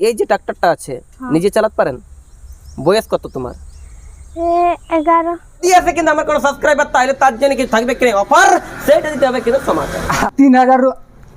এই যে ট্রাক্টরটা আছে নিজে চালাতে পারেন? বয়স কত তোমার? এ এগারো। দিয়েছে কিন্তু আমার কোনো সাবস্ক্রাইবার তাহলে তার জন্য কিছু থাকবে কিনা? অফার? সেটা দিতে হবে কিন্তু সমাচার তিন হাজার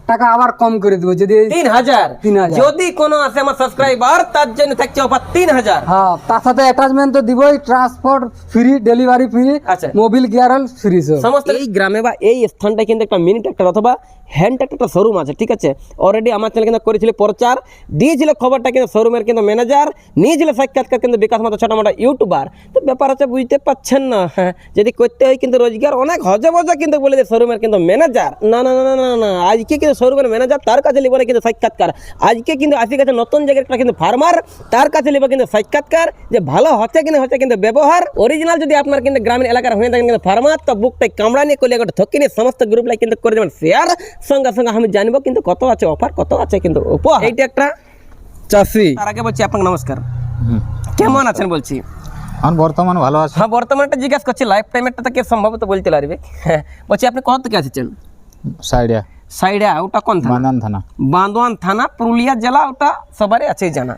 টাকা আবার কম করে দেবো যদি তিন হাজার তিন হাজার। যদি কোনো আছে আমার সাবস্ক্রাইবার তার জন্য থাকছে অফার তিন হাজার হ্যাঁ তার সাথে অ্যাটাচমেন্ট তো দিবই ট্রান্সপোর্ট ফ্রি ডেলিভারি ফ্রি আচ্ছা। মোবিল গিয়ার ফ্রি সমস্ত এই গ্রামে বা এই স্থানটা কিন্তু একটা মিনি ট্রাক্টর অথবা হ্যান্ড ট্রাক্টরটা শোরুম আছে ঠিক আছে? অলরেডি আমার চ্যানেল কিন্তু করেছিল প্রচার দিয়েছিল খবরটা কিন্তু শোরুমের কিন্তু ম্যানেজার নিয়েছিল সাক্ষাৎকার কিন্তু বিকাশ মতো ছোটো মোটা ইউটিউবার তো ব্যাপার হচ্ছে বুঝতে পারছেন না হ্যাঁ? যদি করতে হয় কিন্তু রোজগার অনেক হজে বজে কিন্তু বলে যে শোরুমের কিন্তু ম্যানেজার না না না না না না আজকে কিন্তু শোরুমের ম্যানেজার তার কাছে লিব না কিন্তু সাক্ষাৎকার। আজকে কিন্তু আসি গেছে নতুন একটা কিন্তু ফার্মার তার কাছে লিব কিন্তু সাক্ষাৎকার যে ভালো হচ্ছে কিনা হচ্ছে কিন্তু ব্যবহার। অরিজিনাল যদি আপনার কিন্তু গ্রামীণ এলাকার হয়ে থাকেন কিন্তু ফার্মার তো বুকটাই কামড়া নিয়ে করলে একটা থকি নিয়ে সমস্ত গ্রুপ লাই কিন্তু করে দেবেন শেয়ার সঙ্গে সঙ্গে আমি জানব কিন্তু কত আছে অফার কত আছে কিন্তু উপহার। এইটা একটা চাষি। তার আগে বলছি আপনাকে নমস্কার। কেমন আছেন বলছি? এখন বর্তমান ভালো আছে। হ্যাঁ বর্তমানে একটা জিজ্ঞাসা করছি লাইফ টাইমেরটা কে সম্ভবত বলতে পারবে? হ্যাঁ বলছি আপনি কত থেকে আসছেন সাইডে সাইডে ওটা কোন থানা? বান্দান থানা। বান্দোয়ান থানা পুরুলিয়া জেলা ওটা সবারই আছে জানা।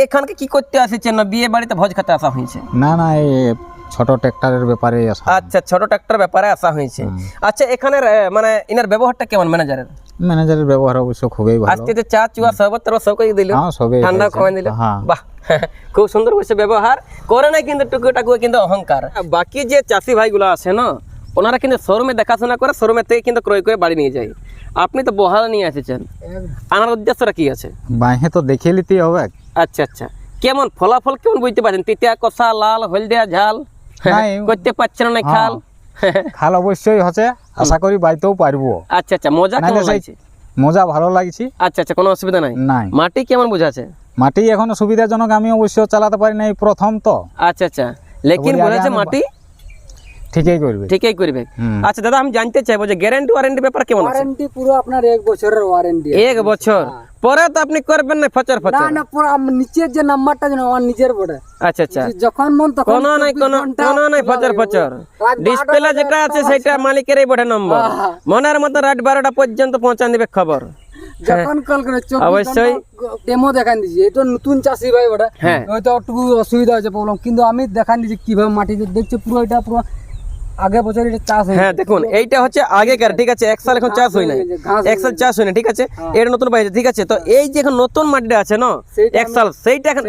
এখানকে কি করতে আসেছেন না বিয়ে বাড়িতে ভোজ খেতে আসা হয়েছে? না না এই ছোট ট্র্যাক্টরের ব্যাপারে আসা আচ্ছা ছোট ট্রাক্টর ব্যাপারে আসা হয়েছে। আচ্ছা এখানের মানে ইনার ব্যবহারটা কেমন ম্যানেজারের? ম্যানেজারের ব্যবহার অবশ্য খুবই ভালো। আজকে যে চা চুয়া সবত সব করে দিল। হ্যাঁ সবই ঠান্ডা। খাওয়াই দিল। হ্যাঁ। বাহ খুব সুন্দর হয়েছে ব্যবহার। করে না কিন্তু টুকু টাকু কিন্তু অহংকার। বাকি যে চাষি ভাইগুলো আছে না? ওনারা কিন্তু শোরুমে দেখাশোনা করে শোরুমে থেকে কিন্তু ক্রয় করে বাড়ি নিয়ে যায়। আপনি তো বহাল নিয়ে এসেছেন। আনার উদ্দেশ্যটা কি আছে? বাইহে তো দেখে নিতেই হবে। আচ্ছা আচ্ছা। কেমন ফলাফল কেমন বুঝতে পারছেন? তিতিয়া কষা লাল হলদিয়া ঝাল? করতে পারছেন না খাল? খাল অবশ্যই হচ্ছে আশা করি বাইতেও পারব। আচ্ছা আচ্ছা। মজা কেমন লাগছে? মজা ভালো লাগছে। আচ্ছা আচ্ছা। কোনো অসুবিধা নাই? নাই। মাটি কেমন বোঝাচ্ছে? মাটি এখনও সুবিধাজনক আমি অবশ্য চালাতে পারি নাই প্রথম তো। আচ্ছা আচ্ছা। লেকিন বলি আগে বোঝাচ্ছে আমি- মাটি? ঠিকই করবে। ঠিকই করবে। আচ্ছা দাদা আমি জানতে চাইব যে গ্যারান্টি ওয়ারেন্টি ব্যাপার কেমন আছে? ওয়ারেন্টি পুরো আপনার এক বছরের ওয়ারেন্টি এক বছর? পরে তো আপনি করবেন না ফচর ফচর। না পুরো আম- নিচের যে নাম্বারটা যেন আমার নিজের বটে। আচ্ছা আচ্ছা। যখন মন তখন কোনো নাই কোনো কোনো নাই ফচর ফচর। ডিসপ্লে যেটা আছে সেটা মালিকেরই বটে নম্বর হ্যাঁ। মনের মতো রাত বারোটা পর্যন্ত পৌঁছা দিবে খবর। যখন কল করে অবশ্যই। ডেমো দেখান দিছি। এটা নতুন চাষি ভাই ওটা হ্যাঁ। হয়তো একটু অসুবিধা প্রবলেম কিন্তু আমি দেখান দিছি কীভাবে মাটিতে দেখছে পুরো এটা পুরো আগে বছর এটা চাষ হ্যাঁ দেখুন এইটা হচ্ছে আগেকার ঠিক আছে? এক সাল এখন চাষ হয় নাই। ঘাস এক সাল চাষ হয় না ঠিক আছে? এটা নতুন পাইছে ঠিক আছে? তো এই যে এখন নতুন মাটিটা আছে না? এক সাল সেইটা এখন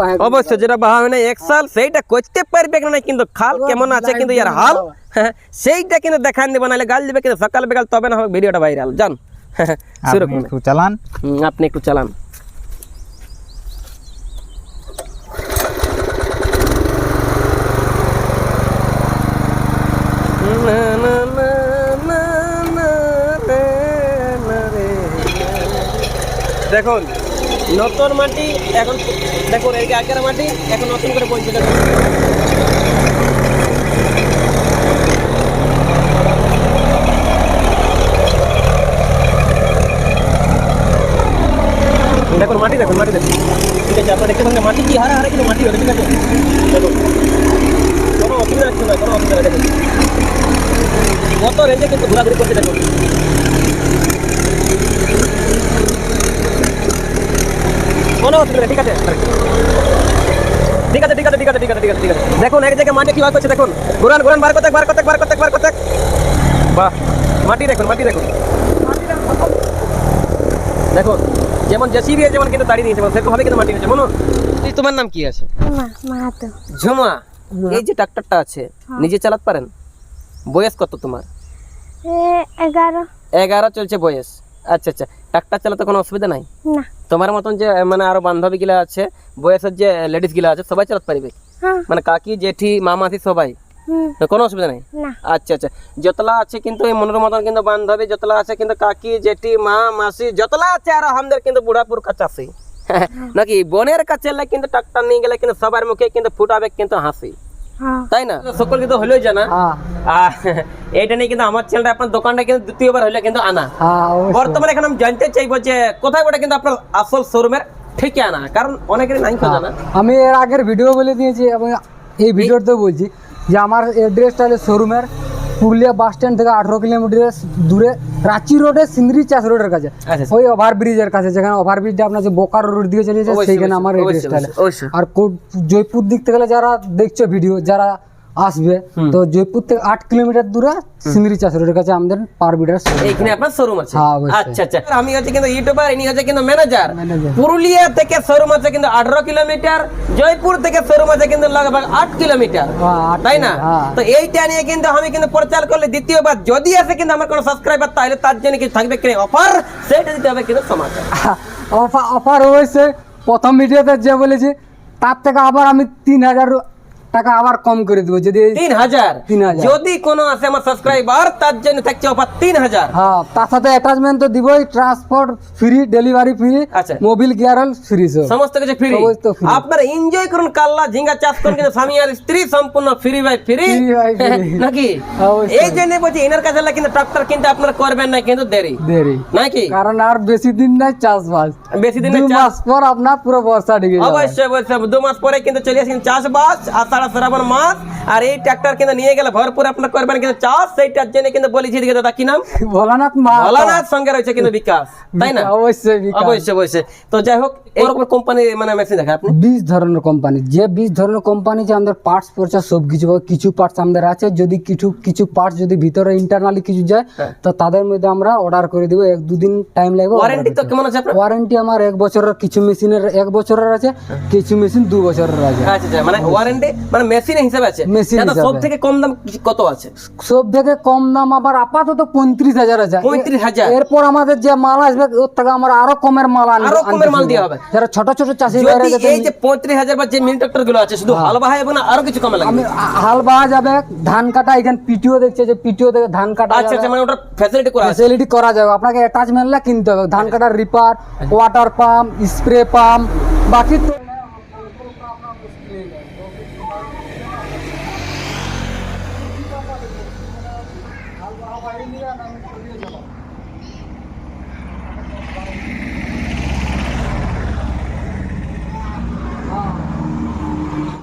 বাইরে অবশ্যই যেটা বাহা হয় না এক সাল সেইটা করতে পারবে না কিন্তু খাল কেমন আছে কিন্তু ইয়ার হাল হ্যাঁ, সেইটা কিন্তু দেখান দিব নাহলে গাল দিবে কিন্তু সকাল বিকাল তবে না হবে ভিডিওটা ভাইরাল জান শুরু চালান। আপনি একটু চালান। দেখুন, নতুন মাটি এখন, দেখুন, এই আগের মাটি এখন নতুন করে বলছে দেখুন। দেখুন, মাটি দেখুন মাটি দেখুন। ঠিক আছে, আপনার দেখতে পাচ্ছেন মাটি কি হারা হারা কিন্তু মাটি হবে ঠিক আছে দেখুন। কোনো অসুবিধা হচ্ছে না, কোনো অসুবিধা দেখুন। কত রেঞ্জে কিন্তু ঘোরাঘুরি করছে, দেখুন। কোনো অসুবিধা ঠিক আছে? ঠিক আছে ঠিক আছে ঠিক আছে ঠিক আছে ঠিক আছে ঠিক আছে। দেখুন এক জায়গায় মাটি কি বার করছে দেখুন। ঘুরান ঘুরান বার করতে বার করতে বার করতে বার করতে। বাহ মাটি দেখুন মাটি দেখুন। দেখুন যেমন জেসিবি যেমন কিন্তু দাঁড়িয়ে দিয়েছে সেরকম ভাবে কিন্তু মাটি হয়েছে মনো এই তোমার নাম কি আছে? মা ঝুমা এই যে ট্রাক্টরটা আছে নিজে চালাতে পারেন? বয়স কত তোমার? এগারো। এগারো চলছে বয়স। আচ্ছা আচ্ছা। ট্রাক্টর চালাতে কোনো অসুবিধা নাই? না। তোমার মতন যে মানে আরও বান্ধবী গুলা আছে বয়সের যে লেডিসগুলা আছে সবাই চালাতে পারবে? হ্যাঁ। মানে কাকি জেঠি মামাসি সবাই? কোনো অসুবিধা নেই? আচ্ছা আচ্ছা। যতলা আছে কিন্তু এই মনের মতন কিন্তু বান্ধবী যতলা আছে কিন্তু কাকি জেঠি মা মাসি যতলা আছে আর আমাদের কিন্তু বুড়াপুর কাছাসি নাকি বোনের কাছে কিন্তু ট্রাক্টর নিয়ে গেলে কিন্তু সবার মুখে কিন্তু ফুটাবে কিন্তু হাসি? হ্যাঁ তাই না? সকল কিন্তু হলেও জানা। এটা এইটা নিয়ে কিন্তু আমার ছেলেটা আপনার দোকানটা কিন্তু দ্বিতীয়বার হলে কিন্তু আনা। হ্যাঁ বর্তমানে এখন আমি জানতে চাইব যে কোথায় ওটা কিন্তু আপনার আসল শোরুমের ঠিকানা? কারণ অনেকের নাই খোঁজা না। আমি এর আগের ভিডিও বলে দিয়েছি এবং এই ভিডিওতে বলছি যে আমার অ্যাড্রেসটা হলো শোরুমের পুরুলিয়া বাস স্ট্যান্ড থেকে আঠারো কিলোমিটার দূরে রাঁচি রোডে সিন্দ্রি চাষ রোডের কাছে আচ্ছা। ওই ওভার ব্রিজের কাছে যেখানে ওভার ব্রিজটা আপনার যে বোকারো রোড দিকে চলে অবশ্যই, সেইখানে আমার এড্রেসটা। আর জয়পুর দিক থেকে যারা দেখছ ভিডিও যারা আসবে। তো জয়পুর থেকে আট কিলোমিটার দূরে সিন্দ্রি চাষ রোডের কাছে আমাদের পার বিটার এইখানে আপনার শোরুম আছে? হ্যাঁ, আচ্ছা আচ্ছা। আমি হচ্ছে কিন্তু ইউটিউবার ইনি হচ্ছে কিন্তু ম্যানেজার পুরুলিয়া থেকে শোরুম আছে কিন্তু আঠারো কিলোমিটার। জয়পুর থেকে শোরুম আছে কিন্তু লগভগ আট কিলোমিটার। হ্যাঁ, তাই না? হ্যাঁ। তো এইটা নিয়ে কিন্তু আমি কিন্তু প্রচার করলে দ্বিতীয়বার যদি আসে কিন্তু আমার কোনো সাবস্ক্রাইবার তাহলে তার জন্য কিছু থাকবে কিনা অফার সেটা দিতে হবে কিন্তু সমাচার। অফার অফার হয়েছে। প্রথম ভিডিওতে যে বলেছি তার থেকে আবার আমি তিন হাজার টাকা আবার কম করে দেবো যদি তিন হাজার। তিন হাজার। যদি কোনো আসে আমার সাবস্ক্রাইবার তার জন্য থাকছে অফার তিন হাজার। হ্যাঁ তার সাথে অ্যাটাচমেন্ট তো দিবই ট্রান্সপোর্ট ফ্রি ডেলিভারি ফ্রি আচ্ছা। মোবিল গিয়ার অয়েল ফ্রি সমস্ত কিছু ফ্রি আপনারা এনজয় করুন কাল্লা ঝিঙ্গা চাষ করুন কিন্তু স্বামী আর স্ত্রী সম্পূর্ণ ফ্রি বাই ফ্রি। নাকি? এই জন্য বলছি এনার কাছে কিন্তু ট্রাক্টর কিন্তু আপনারা করবেন না কিন্তু দেরি। দেরি। নাকি কারণ আর বেশি দিন নাই চাষবাস। বেশি দিন মাস পর আপনার পুরো বর্ষা ঢেকে অবশ্যই অবশ্যই। দু মাস পরে কিন্তু চলে আসেন চাষবাস আষাঢ় শ্রাবণ মাস আর এই ট্রাক্টর কিন্তু নিয়ে গেলে ভরপুর আপনারা করবেন কিন্তু চাষ সেইটার জন্য কিন্তু বলেছি দিকে দাদা কি নাম? ভোলানাথ মা ভোলানাথ সঙ্গে রয়েছে কিন্তু বিকাশ তাই না? অবশ্যই। অবশ্যই অবশ্যই। তো যাই হোক এরকম কোম্পানি মানে মেশিন দেখা আপনি। বিশ ধরনের কোম্পানি যে বিশ ধরনের কোম্পানি যে আমাদের পার্টস পড়ছে সব কিছু। কিছু পার্টস আমাদের আছে যদি কিছু কিছু পার্টস যদি ভিতরে ইন্টারনালি কিছু যায় হ্যাঁ। তো তাদের মধ্যে আমরা অর্ডার করে দিব এক দুদিন টাইম লাগবে ওয়ারেন্টি তো কেমন আছে আপনার? ওয়ারেন্টি আমার এক বছরের কিছু মেশিনের এক বছরের আছে কিছু মেশিন দু বছরের আছে। আচ্ছা আচ্ছা মানে ওয়ারেন্টি মানে মেশিন হিসাবে আছে। দাদা, সব থেকে কম দাম কত আছে? সব থেকে কম দাম আবার আপাতত পঁয়ত্রিশ হাজার আছে। 35,000 এরপর আমাদের যে মাল আসবে ওর থেকে আমরা আরও কমের মাল আনব আরও কমের মাল দেওয়া হবে। যারা ছোট ছোট চাষি এই যে পঁয়ত্রিশ হাজার বা যে মিনি ট্রাক্টরগুলো আছে শুধু হাল বাহাই এবং আরও কিছু কমে লাগবে? হাল বাওয়া যাবে ধান কাটা এখানে পিটিও দেখছে যে পিটিও থেকে ধান কাটা আচ্ছা আচ্ছা মানে ওটা ফ্যাসিলিটি করা আছে। ফেসিলিটি করা যাবে। আপনাকে অ্যাটাচমেন্টলা কিনতে হবে। ধান কাটার reaper water pump spray pump বাকি